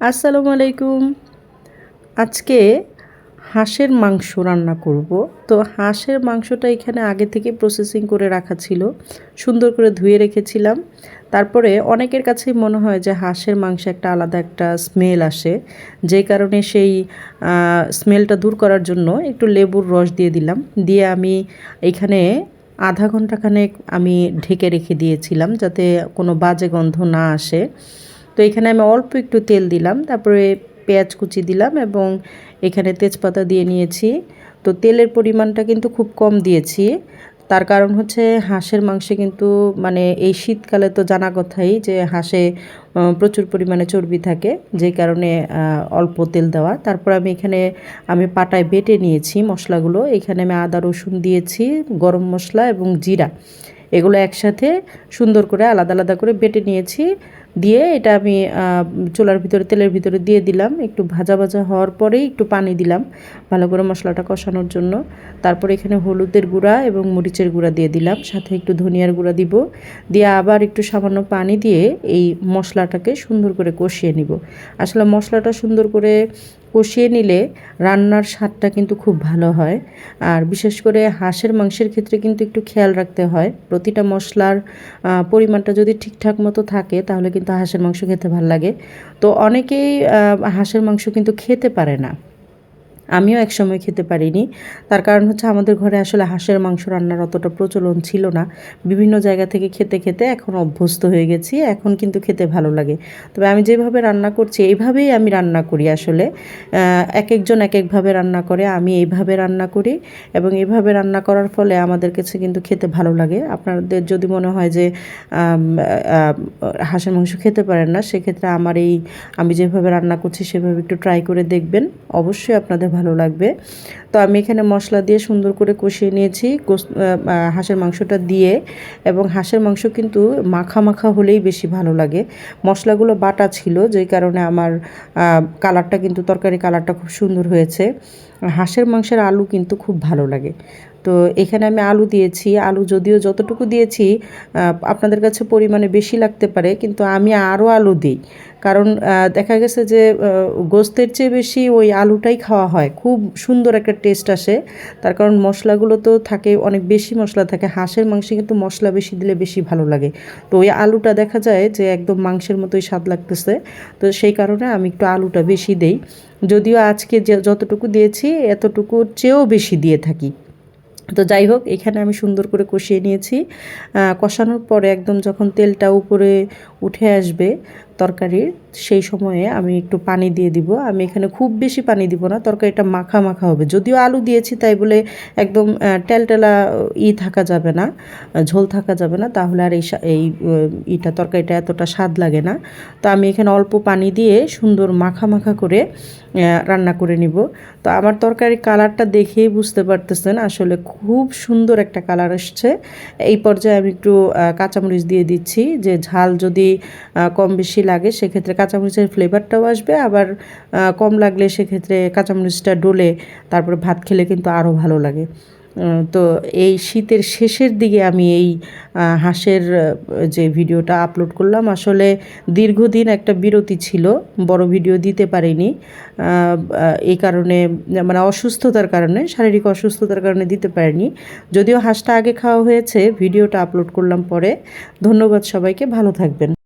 আসসালামু আলাইকুম। আজকে হাঁসের মাংস রান্না করব। তো হাঁসের মাংসটা এখানে আগে থেকে প্রসেসিং করে রাখা ছিল। সুন্দর করে ধুয়ে রেখেছিলাম। তারপরে অনেকের কাছেই মনে হয় যে হাঁসের মাংসে একটা আলাদা একটা স্মেল আসে। যে কারণে সেই স্মেলটা দূর করার জন্য একটু লেবুর রস দিয়ে দিলাম। দিয়ে আমি এখানে আধা ঘন্টাখানেক আমি ঢেকে রেখে দিয়েছিলাম যাতে কোনো বাজে গন্ধ না আসে। তো এখানে আমি অল্প একটু তেল দিলাম, তারপরে পেঁয়াজ কুচি দিলাম এবং এখানে তেজপাতা দিয়ে নিয়েছি। তো তেলের পরিমাণটা কিন্তু খুব কম দিয়েছি। তার কারণ হচ্ছে হাঁসের মাংসে কিন্তু মানে এই শীতকালে তো জানা কথাই যে হাঁসে প্রচুর পরিমাণে চর্বি থাকে, যে কারণে অল্প তেল দেওয়া। তারপর আমি এখানে, আমি পাটায় বেটে নিয়েছি মশলাগুলো। এখানে আমি আদা, রসুন দিয়েছি, গরম মশলা এবং জিরা। এগুলো একসাথে সুন্দর করে আলাদা আলাদা করে বেটে নিয়েছি। দিয়ে এটা আমি চুলার ভিতরে, তেলের ভিতরে দিয়ে দিলাম। একটু ভাজা ভাজা হওয়ার পরেই একটু পানি দিলাম ভালো করে মশলাটা কষানোর জন্য। তারপর এখানে হলুদের গুঁড়া এবং মরিচের গুঁড়া দিয়ে দিলাম। সাথে একটু ধনিয়ার গুঁড়া দিব। দিয়ে আবার একটু সামান্য পানি দিয়ে এই মশলাটাকে সুন্দর করে কষিয়ে নিব। আসলে মশলাটা সুন্দর করে কষিয়ে নিলে রান্নার স্বাদটা কিন্তু খুব ভালো হয়। আর বিশেষ করে হাঁসের মাংসের ক্ষেত্রে কিন্তু একটু খেয়াল রাখতে হয়। প্রতিটা মশলার পরিমাণটা যদি ঠিকঠাক মতো থাকে তাহলে কিন্তু হাঁসের মাংস খেতে ভালো লাগে। তো অনেকেই হাঁসের মাংস কিন্তু খেতে পারে না। আমিও একসময় খেতে পারিনি। তার কারণ হচ্ছে আমাদের ঘরে আসলে হাঁসের মাংস রান্নার অতটা প্রচলন ছিল না। বিভিন্ন জায়গা থেকে খেতে খেতে এখন অভ্যস্ত হয়ে গেছি, এখন কিন্তু খেতে ভালো লাগে। তবে আমি যেভাবে রান্না করছি, এইভাবেই আমি রান্না করি আসলে। এক একজন এক একভাবে রান্না করে, আমি এইভাবে রান্না করি এবং এইভাবে রান্না করার ফলে আমাদের কাছে কিন্তু খেতে ভালো লাগে। আপনাদের যদি মনে হয় যে হাঁসের মাংস খেতে পারেন না, সেক্ষেত্রে আমার এই, আমি যেভাবে রান্না করছি সেভাবে একটু ট্রাই করে দেখবেন। অবশ্যই আপনাদের ভালো লাগবে। তো আমি এখানে মশলা দিয়ে সুন্দর করে কষিয়ে নিয়েছি। হাঁসের মাংসটা দিয়ে এবং হাঁসের মাংস কিন্তু মাখা মাখা হলেই বেশি ভালো লাগে। মশলাগুলো বাটা ছিল, যেই কারণে আমার কালারটা কিন্তু, তরকারি কালারটা খুব সুন্দর হয়েছে। হাঁসের মাংসের আলু কিন্তু খুব ভালো লাগে। তো এখানে আমি আলু দিয়েছি। আলু যদিও যতটুকু দিয়েছি আপনাদের কাছে পরিমাণে বেশি লাগতে পারে, কিন্তু আমি আরও আলু দিই। কারণ দেখা গেছে যে গোস্তের চেয়ে বেশি ওই আলুটাই খাওয়া হয়। খুব সুন্দর একটা টেস্ট আসে। তার কারণ মশলাগুলো তো থাকে, অনেক বেশি মশলা থাকে। হাঁসের মাংসে কিন্তু মশলা বেশি দিলে বেশি ভালো লাগে। তো ওই আলুটা দেখা যায় যে, একদম মাংসের মতোই স্বাদ লাগতেছে। তো সেই কারণে আমি একটু আলুটা বেশি দেই। যদিও আজকে যতটুকু দিয়েছি, এতটুকুর চেয়েও বেশি দিয়ে থাকি। তো যাই হোক, এখানে আমি সুন্দর করে কষিয়ে নিয়েছি। কষানোর পরে একদম যখন তেলটা উপরে উঠে আসবে তরকারির সেই সময়ে আমি একটু পানি দিয়ে দিব। আমি এখানে খুব বেশি পানি দিব না, তরকারিটা মাখা মাখা হবে। যদিও আলু দিয়েছি তাই বলে একদম টেলটেলা ই থাকা যাবে না, ঝোল থাকা যাবে না, তাহলে আর এই এই ইটা, তরকারিটা এতটা স্বাদ লাগে না। তো আমি এখানে অল্প পানি দিয়ে সুন্দর মাখা মাখা করে রান্না করে নিব। তো আমার তরকারির কালারটা দেখেই বুঝতে পারতেছেন, আসলে খুব সুন্দর একটা কালার আসছে। এই পর্যায়ে আমি একটু কাঁচামরিচ দিয়ে দিচ্ছি, যে ঝাল যদি কম বেশি লাগে, সেক্ষেত্রে কাঁচামরিচের ফ্লেভারটাও আসবে। আবার কম লাগলে সেক্ষেত্রে কাঁচামরিচটা ডলে, তারপরে ভাত খেলে কিন্তু আরও ভালো লাগে। তো এই শীতের শেষের দিকে আমি এই হাঁসের যে ভিডিওটা আপলোড করলাম, আসলে দীর্ঘদিন একটা বিরতি ছিল, বড় ভিডিও দিতে পারিনি। এই কারণে মানে অসুস্থতার কারণে, শারীরিক অসুস্থতার কারণে দিতে পারিনি। যদিও হাঁসটা আগে খাওয়া হয়েছে, ভিডিওটা আপলোড করলাম পরে। ধন্যবাদ সবাইকে, ভালো থাকবেন।